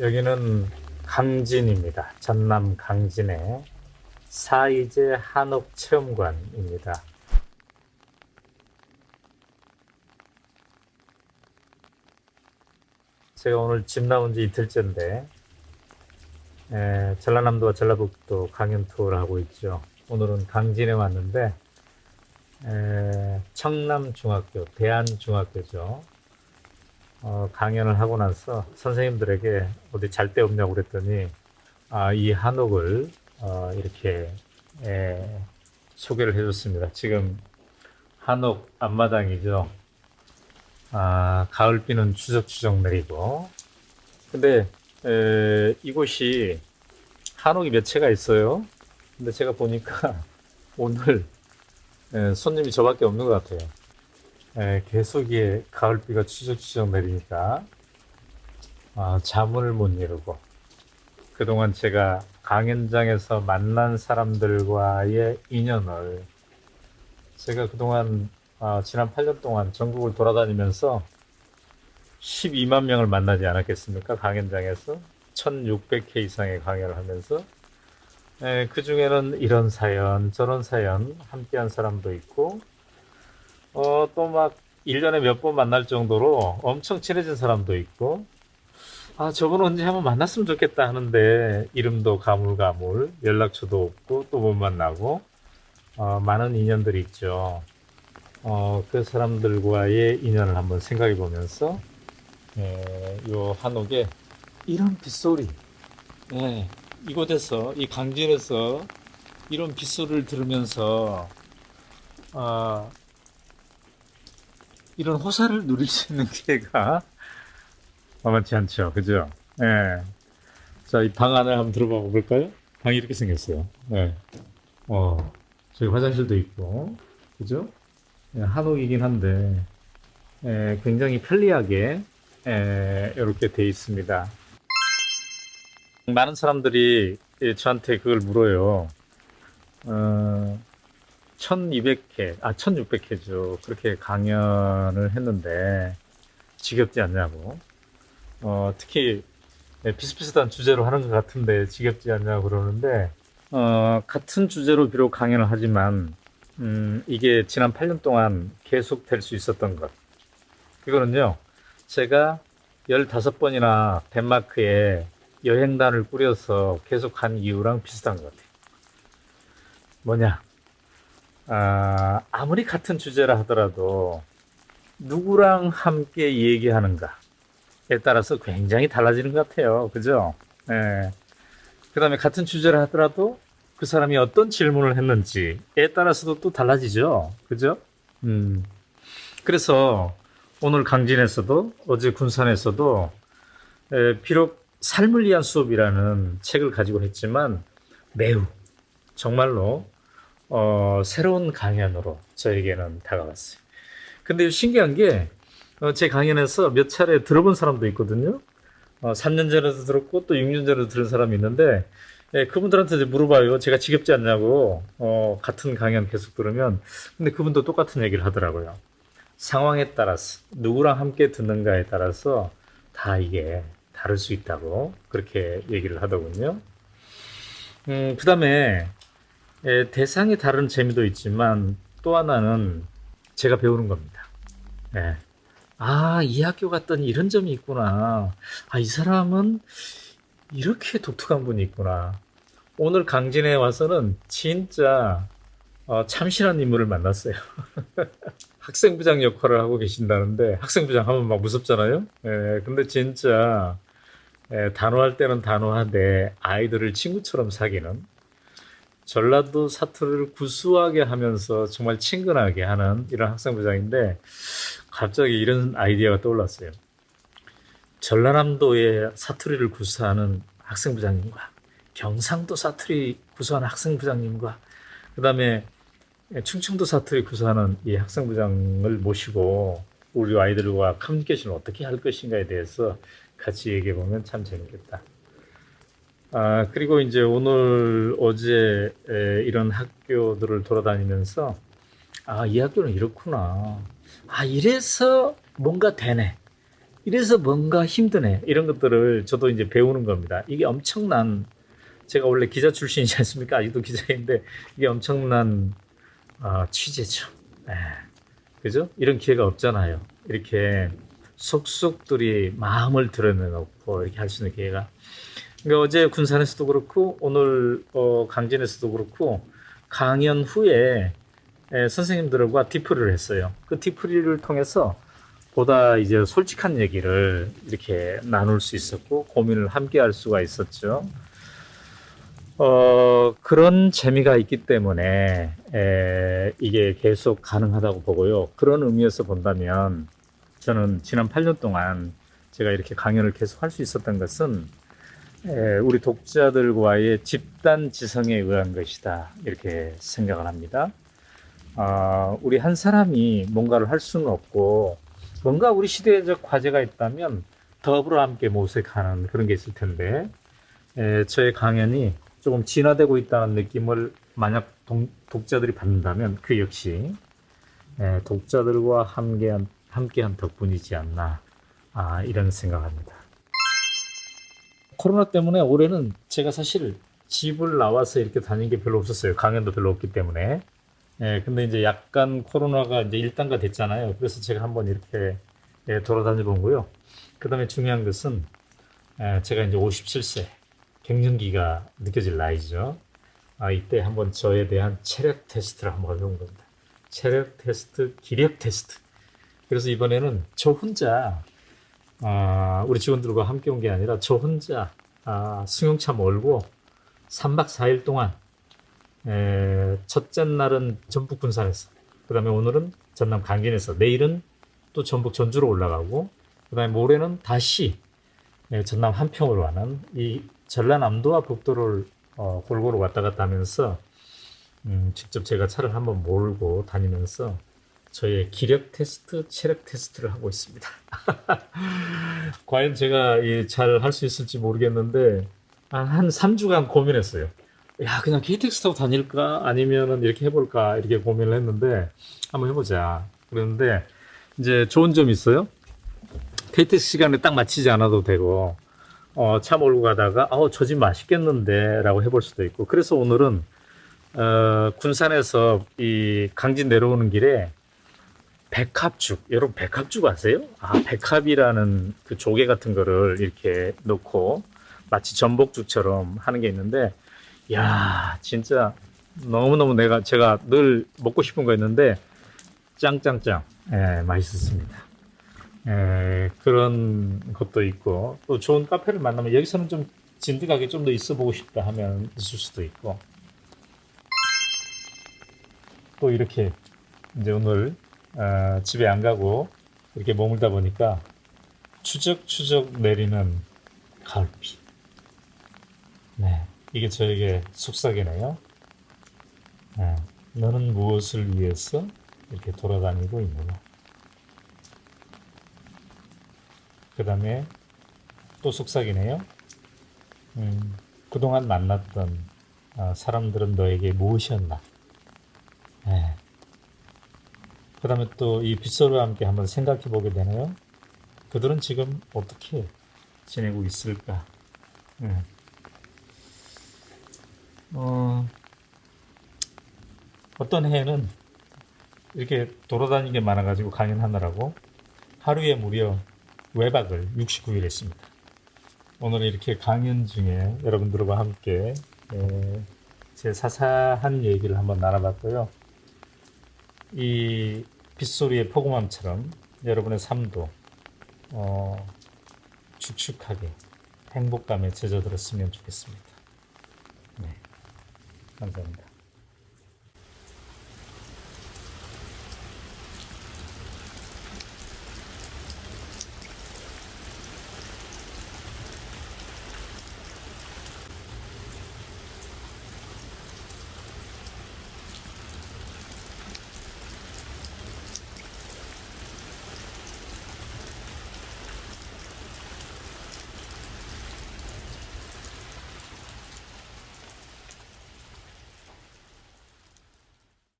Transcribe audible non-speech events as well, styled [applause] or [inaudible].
여기는 강진입니다. 전남 강진의 사이제 한옥 체험관입니다. 제가 오늘 집 나온 지 이틀째인데 에, 전라남도와 전라북도 강연 투어를 하고 있죠. 오늘은 강진에 왔는데 에, 청남중학교, 대한중학교죠. 어, 강연을 하고 나서 선생님들에게 어디 잘 데 없냐고 그랬더니 아, 이 한옥을 어, 이렇게 에, 소개를 해줬습니다. 지금 한옥 앞마당이죠. 아, 가을비는 추적추적 내리고 근데 에, 이곳이 한옥이 몇 채가 있어요. 근데 제가 보니까 [laughs] 오늘 에, 손님이 저밖에 없는 것 같아요. 에, 계속 이 가을비가 추적추적 내리니까 아, 잠을 못 이루고 그동안 제가 강연장에서 만난 사람들과의 인연을 제가 그동안 아, 지난 8년 동안 전국을 돌아다니면서 12만 명을 만나지 않았겠습니까? 강연장에서 1600회 이상의 강연을 하면서 그 중에는 이런 사연 저런 사연 함께한 사람도 있고 어, 또 막 1년에 몇 번 만날 정도로 엄청 친해진 사람도 있고, 아, 저분 언제 한번 만났으면 좋겠다 하는데, 이름도 가물가물, 연락처도 없고, 또 못 만나고, 어, 많은 인연들이 있죠. 어, 그 사람들과의 인연을 한번 생각해 보면서, 예, 요 한옥에 이런 빗소리, 예, 이곳에서, 이 강진에서 이런 빗소리를 들으면서, 아, 이런 호사를 누릴 수 있는 기회가 만만치 않죠. 그죠? 예. 자, 이 방 안을 한번 들어봐 볼까요? 방이 이렇게 생겼어요. 예. 어, 저기 화장실도 있고, 그죠? 예, 한옥이긴 한데, 예, 굉장히 편리하게, 예, 이렇게 돼 있습니다. 많은 사람들이 예, 저한테 그걸 물어요. 어, 1200회, 아, 1600회죠. 그렇게 강연을 했는데, 지겹지 않냐고. 어, 특히, 네, 비슷비슷한 주제로 하는 것 같은데, 지겹지 않냐고 그러는데, 어, 같은 주제로 비록 강연을 하지만, 음, 이게 지난 8년 동안 계속 될 수 있었던 것. 그거는요, 제가 15번이나 덴마크에 여행단을 꾸려서 계속 간 이유랑 비슷한 것 같아요. 뭐냐? 아, 아무리 같은 주제라 하더라도 누구랑 함께 얘기하는가에 따라서 굉장히 달라지는 것 같아요. 그죠? 예. 그 다음에 같은 주제라 하더라도 그 사람이 어떤 질문을 했는지에 따라서도 또 달라지죠. 그죠? 음. 그래서 오늘 강진에서도 어제 군산에서도 에, 비록 삶을 위한 수업이라는 책을 가지고 했지만 매우 정말로 어, 새로운 강연으로 저에게는 다가왔어요. 근데 신기한 게, 어, 제 강연에서 몇 차례 들어본 사람도 있거든요. 어, 3년 전에도 들었고, 또 6년 전에도 들은 사람이 있는데, 예, 그분들한테 이제 물어봐요. 제가 지겹지 않냐고, 어, 같은 강연 계속 들으면. 근데 그분도 똑같은 얘기를 하더라고요. 상황에 따라서, 누구랑 함께 듣는가에 따라서 다 이게 다를 수 있다고, 그렇게 얘기를 하더군요. 음, 그 다음에, 예, 대상이 다른 재미도 있지만 또 하나는 제가 배우는 겁니다. 예. 아, 이 학교 갔더니 이런 점이 있구나. 아, 이 사람은 이렇게 독특한 분이 있구나. 오늘 강진에 와서는 진짜 어, 참신한 인물을 만났어요. [laughs] 학생부장 역할을 하고 계신다는데 학생부장 하면 막 무섭잖아요. 예, 근데 진짜 예, 단호할 때는 단호한데 아이들을 친구처럼 사귀는 전라도 사투리를 구수하게 하면서 정말 친근하게 하는 이런 학생부장인데 갑자기 이런 아이디어가 떠올랐어요. 전라남도의 사투리를 구사하는 학생부장님과 경상도 사투리 구사하는 학생부장님과 그 다음에 충청도 사투리 구사하는 이 학생부장을 모시고 우리 아이들과 커뮤니케이션을 어떻게 할 것인가에 대해서 같이 얘기해 보면 참 재밌겠다. 아, 그리고 이제 오늘 어제 에, 이런 학교들을 돌아다니면서 아, 이 학교는 이렇구나. 아, 이래서 뭔가 되네. 이래서 뭔가 힘드네. 이런 것들을 저도 이제 배우는 겁니다. 이게 엄청난 제가 원래 기자 출신이지 않습니까? 아직도 기자인데 이게 엄청난 아, 취재죠. 예. 그죠? 이런 기회가 없잖아요. 이렇게 속속들이 마음을 드러내놓고 이렇게 할 수 있는 기회가. 그러니까 어제 군산에서도 그렇고 오늘 어, 강진에서도 그렇고 강연 후에 에, 선생님들과 디프를 했어요. 그 디프리를 통해서 보다 이제 솔직한 얘기를 이렇게 나눌 수 있었고 고민을 함께 할 수가 있었죠. 어, 그런 재미가 있기 때문에 에, 이게 계속 가능하다고 보고요. 그런 의미에서 본다면 저는 지난 8년 동안 제가 이렇게 강연을 계속 할 수 있었던 것은 에, 우리 독자들과의 집단 지성에 의한 것이다. 이렇게 생각을 합니다. 아, 우리 한 사람이 뭔가를 할 수는 없고 뭔가 우리 시대적 과제가 있다면 더불어 함께 모색하는 그런 게 있을 텐데 에, 저의 강연이 조금 진화되고 있다는 느낌을 만약 동- 독자들이 받는다면 그 역시 에, 독자들과 함께한, 함께한 덕분이지 않나 아, 이런 생각합니다. 코로나 때문에 올해는 제가 사실 집을 나와서 이렇게 다닌 게 별로 없었어요. 강연도 별로 없기 때문에. 예, 근데 이제 약간 코로나가 이제 일단가 됐잖아요. 그래서 제가 한번 이렇게 예, 돌아다녀 본 거고요. 그 다음에 중요한 것은 예, 제가 이제 57세 갱년기가 느껴질 나이죠. 아, 이때 한번 저에 대한 체력 테스트를 한번 해본 겁니다. 체력 테스트, 기력 테스트. 그래서 이번에는 저 혼자 아, 우리 직원들과 함께 온 게 아니라 저 혼자 아, 승용차 몰고 3박 4일 동안 에, 첫째 날은 전북 군산에서 그 다음에 오늘은 전남 강진에서 내일은 또 전북 전주로 올라가고 그 다음에 모레는 다시 에, 전남 한평으로 가는 이 전라남도와 북도를 어, 골고루 왔다 갔다 하면서 음, 직접 제가 차를 한번 몰고 다니면서 저의 기력 테스트, 체력 테스트를 하고 있습니다. [laughs] 과연 제가 잘 할 수 있을지 모르겠는데 한, 한 3주간 고민했어요. 야, 그냥 KTX 타고 다닐까? 아니면은 이렇게 해볼까? 이렇게 고민을 했는데, 한번 해보자. 그랬는데, 이제 좋은 점이 있어요. KTX 시간에 딱 맞추지 않아도 되고, 어, 차 몰고 가다가, 어, 저 집 맛있겠는데? 라고 해볼 수도 있고. 그래서 오늘은, 어, 군산에서 이 강진 내려오는 길에 백합죽, 여러분 백합죽 아세요? 아, 백합이라는 그 조개 같은 거를 이렇게 넣고 마치 전복죽처럼 하는 게 있는데, 야, 진짜 너무너무 내가 제가 늘 먹고 싶은 거였는데 짱짱짱 예, 맛있었습니다. 예, 그런 것도 있고 또 좋은 카페를 만나면 여기서는 좀 진득하게 좀 더 있어 보고 싶다 하면 있을 수도 있고 또 이렇게 이제 오늘 어, 집에 안 가고 이렇게 머물다 보니까 추적추적 내리는 가을비. 네. 이게 저에게 속삭이네요. 네, 너는 무엇을 위해서 이렇게 돌아다니고 있느냐. 그 다음에 또 속삭이네요. 음, 그동안 만났던 어, 사람들은 너에게 무엇이었나. 네. 그 다음에 또 이 빗소리와 함께 한번 생각해 보게 되네요. 그들은 지금 어떻게 지내고 있을까. 네. 어, 어떤 해에는 이렇게 돌아다니는 게 많아가지고 강연하느라고 하루에 무려 외박을 69일 했습니다. 오늘 이렇게 강연 중에 여러분들과 함께 에, 제 사사한 얘기를 한번 나눠봤고요. 이 빗소리의 포근함처럼 여러분의 삶도 어, 축축하게 행복감에 젖어들었으면 좋겠습니다. 네. 감사합니다.